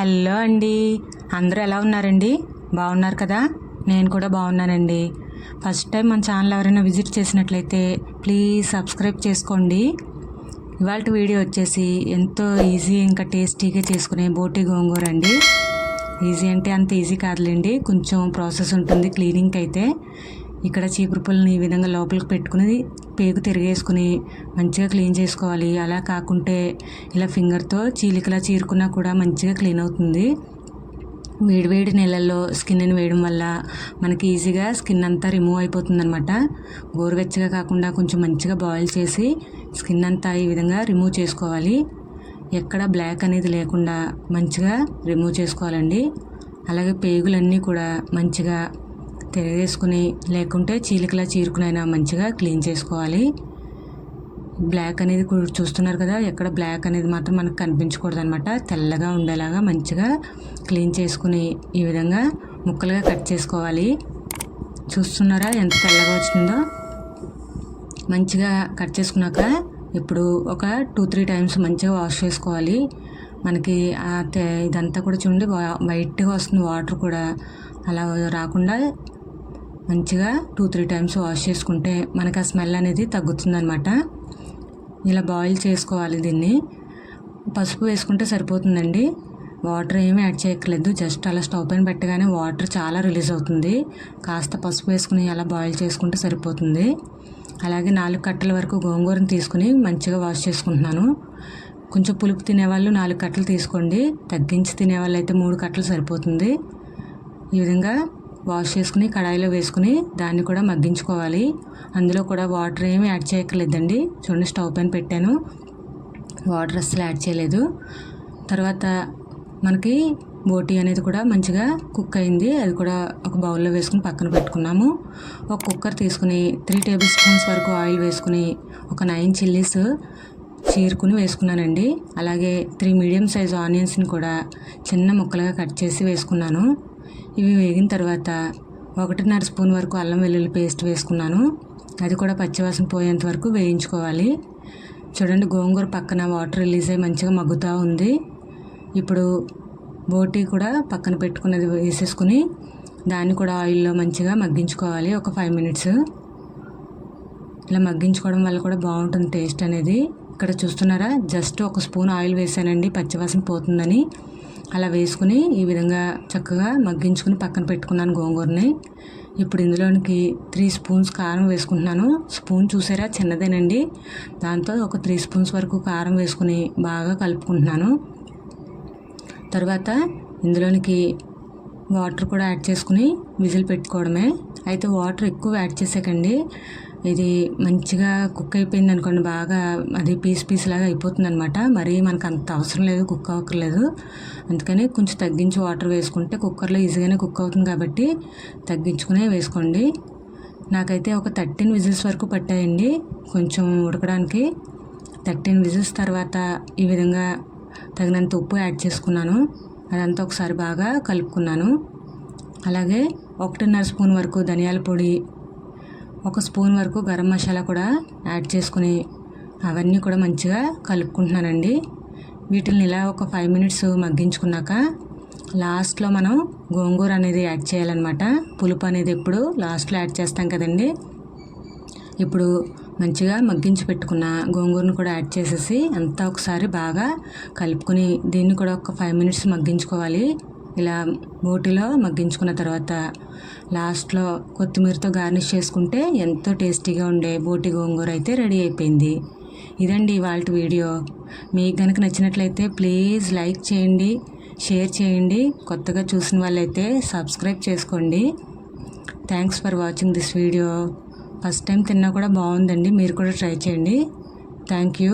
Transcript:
Hello అండి. అందరూ ఎలా ఉన్నారండి? బాగున్నారు కదా? నేను కూడా బాగున్నానండి. ఫస్ట్ టైం మన ఛానల్ ఎవరైనా విజిట్ చేసినట్లయితే ప్లీజ్ సబ్స్క్రైబ్ చేసుకోండి. ఇవాళ వీడియో వచ్చేసి ఎంతో ఈజీ ఇంకా టేస్టీగా చేసుకునే బోటి గోంగూర అండి. ఈజీ అంటే అంత ఈజీ కాదులేండి. కొంచెం ప్రాసెస్ ఉంటుంది క్లీనింగ్కి అయితే. ఇక్కడ చీపురు పుల్లని ఈ విధంగా లోపలికి పెట్టుకుని పేగు తిరిగేసుకుని మంచిగా క్లీన్ చేసుకోవాలి. అలా కాకుంటే ఇలా ఫింగర్తో చీలికలా చీరుకున్నా కూడా మంచిగా క్లీన్ అవుతుంది. వేడివేడి నీళ్ళల్లో స్కిన్ని వేయడం వల్ల మనకి ఈజీగా స్కిన్ అంతా రిమూవ్ అయిపోతుంది అనమాట గోరువెచ్చగా కాకుండా కొంచెం మంచిగా బాయిల్ చేసి స్కిన్ అంతా ఈ విధంగా రిమూవ్ చేసుకోవాలి. ఎక్కడ బ్లాక్ అనేది లేకుండా మంచిగా రిమూవ్ చేసుకోవాలండి. అలాగే పేగులన్నీ కూడా మంచిగా తిరగేసుకుని లేకుంటే చీలికలా చీరుకునైనా మంచిగా క్లీన్ చేసుకోవాలి. బ్లాక్ అనేది చూస్తున్నారు కదా ఎక్కడ బ్లాక్ అనేది మాత్రం మనకు కనిపించకూడదు అనమాట తెల్లగా ఉండేలాగా మంచిగా క్లీన్ చేసుకుని ఈ విధంగా ముక్కలుగా కట్ చేసుకోవాలి. చూస్తున్నారా ఎంత తెల్లగా వచ్చిందో? మంచిగా కట్ చేసుకున్నాక ఇప్పుడు ఒక టూ త్రీ టైమ్స్ మంచిగా వాష్ చేసుకోవాలి. మనకి ఇదంతా కూడా చూడండి వైట్గా వస్తుంది వాటర్ కూడా అలా రాకుండా మంచిగా టూ త్రీ టైమ్స్ వాష్ చేసుకుంటే మనకు ఆ స్మెల్ అనేది తగ్గుతుందనమాట ఇలా బాయిల్ చేసుకోవాలి దీన్ని. పసుపు వేసుకుంటే సరిపోతుందండి. వాటర్ ఏమీ యాడ్ చేయక్కర్లేదు. జస్ట్ అలా స్టవ్ పైన పెట్టగానే వాటర్ చాలా రిలీజ్ అవుతుంది. కాస్త పసుపు వేసుకుని అలా బాయిల్ చేసుకుంటే సరిపోతుంది. అలాగే నాలుగు కట్టల వరకు గోంగూరను తీసుకుని మంచిగా వాష్ చేసుకుంటున్నాను. కొంచెం పులుపు తినేవాళ్ళు నాలుగు కట్టలు తీసుకోండి. తగ్గించి తినేవాళ్ళు అయితే మూడు కట్టలు సరిపోతుంది. ఈ విధంగా వాష్ చేసుకుని కడాయిలో వేసుకుని దాన్ని కూడా మగ్గించుకోవాలి. అందులో కూడా వాటర్ ఏమి యాడ్ చేయక్కర్లేదండి. చూడండి స్టవ్ పైన పెట్టాను. వాటర్ అస్సలు యాడ్ చేయలేదు. తర్వాత మనకి బోటీ అనేది కూడా మంచిగా కుక్ అయింది. అది కూడా ఒక బౌల్లో వేసుకుని పక్కన పెట్టుకున్నాము. ఒక కుక్కర్ తీసుకుని త్రీ టేబుల్ స్పూన్స్ వరకు ఆయిల్ వేసుకుని ఒక నైన్ చిల్లీస్ చీరుకుని వేసుకున్నానండి. అలాగే త్రీ మీడియం సైజ్ ఆనియన్స్ని కూడా చిన్న ముక్కలుగా కట్ చేసి వేసుకున్నాను. ఇవి వేగిన తర్వాత ఒకటిన్నర స్పూన్ వరకు అల్లం వెల్లుల్లి పేస్ట్ వేసుకున్నాను. అది కూడా పచ్చివాసన పోయేంత వరకు వేయించుకోవాలి. చూడండి గోంగూర పక్కన వాటర్ రిలీజ్ అయ్యి మంచిగా మగ్గుతూ ఉంది. ఇప్పుడు బోటీ కూడా పక్కన పెట్టుకున్నది వేసేసుకుని దాన్ని కూడా ఆయిల్లో మంచిగా మగ్గించుకోవాలి. ఒక ఫైవ్ మినిట్స్. ఇలా మగ్గించుకోవడం వల్ల కూడా బాగుంటుంది టేస్ట్ అనేది. ఇక్కడ చూస్తున్నారా? జస్ట్ ఒక స్పూన్ ఆయిల్ వేసానండి. పచ్చివాసన పోతుందని. అలా వేసుకుని ఈ విధంగా చక్కగా మగ్గించుకుని పక్కన పెట్టుకున్నాను గోంగూరని. ఇప్పుడు ఇందులోనికి త్రీ స్పూన్స్ కారం వేసుకుంటున్నాను. స్పూన్ చూసారా? చిన్నదేనండి. దాంతో ఒక త్రీ స్పూన్స్ వరకు కారం వేసుకుని బాగా కలుపుకుంటున్నాను. తర్వాత ఇందులోనికి వాటర్ కూడా యాడ్ చేసుకుని విజిల్ పెట్టుకోవడమే. అయితే వాటర్ ఎక్కువ యాడ్ చేసాకండి. ఇది మంచిగా కుక్ అయిపోయింది అనుకోండి బాగా అది పీస్ పీస్ లాగా అయిపోతుంది అనమాట మరీ మనకు అంత అవసరం లేదు కుక్ అవ్వక్కర్లేదు. అందుకని కొంచెం తగ్గించి వాటర్ వేసుకుంటే కుక్కర్లో ఈజీగానే కుక్ అవుతుంది కాబట్టి తగ్గించుకునే వేసుకోండి. నాకైతే ఒక థర్టీన్ విజిల్స్ వరకు పట్టాయండి కొంచెం ఉడకడానికి. థర్టీన్ విజిల్స్ తర్వాత ఈ విధంగా తగినంత ఉప్పు యాడ్ చేసుకున్నాను. అదంతా ఒకసారి బాగా కలుపుకున్నాను. అలాగే ఒకటిన్నర స్పూన్ వరకు ధనియాల పొడి ఒక స్పూన్ వరకు గరం మసాలా కూడా యాడ్ చేసుకుని అవన్నీ కూడా మంచిగా కలుపుకుంటున్నానండి. వీటిని ఇలా ఒక ఫైవ్ మినిట్స్ మగ్గించుకున్నాక లాస్ట్లో మనం గోంగూర అనేది యాడ్ చేయాలన్నమాట. పులుపు అనేది ఎప్పుడు లాస్ట్లో యాడ్ చేస్తాం కదండి. ఇప్పుడు మంచిగా మగ్గించి పెట్టుకున్న గోంగూరను కూడా యాడ్ చేసేసి అంతా ఒకసారి బాగా కలుపుకుని దీన్ని కూడా ఒక ఫైవ్ మినిట్స్ మగ్గించుకోవాలి. ఇలా బోటిలో మగ్గించుకున్న తర్వాత లాస్ట్లో కొత్తిమీరతో గార్నిష్ చేసుకుంటే ఎంతో టేస్టీగా ఉండే బోటి గోంగూర అయితే రెడీ అయిపోయింది. ఇదండి ఇవాళ వీడియో. మీకు కనుక నచ్చినట్లయితే ప్లీజ్ లైక్ చేయండి షేర్ చేయండి కొత్తగా చూసిన వాళ్ళైతే సబ్స్క్రైబ్ చేసుకోండి. Thanks for watching this video. First time తిన్నా కూడా బాగుందండి. మీరు కూడా ట్రై చేయండి. Thank you.